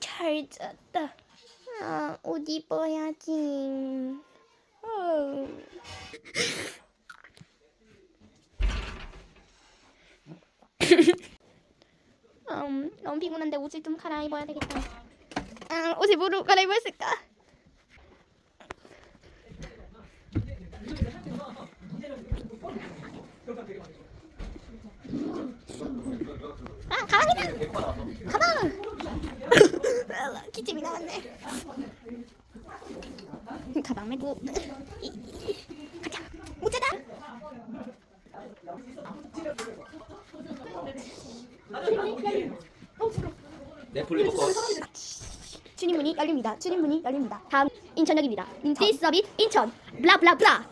늦었다. 아, 옷 입어야지. 어. 음, 너무 피곤한데 옷을 좀 갈아입어야 되겠다. 아, 옷을 뭐로 갈아입었을까? 아, 가방이다! 가방! 기침이 나왔네. 가방 메고 가자. 넷플릭 먹고 주님 문이 열립니다. 주님 문이 열립니다. 다음 인천역입니다. 인천. 디서빗 인천. 블라블라블라.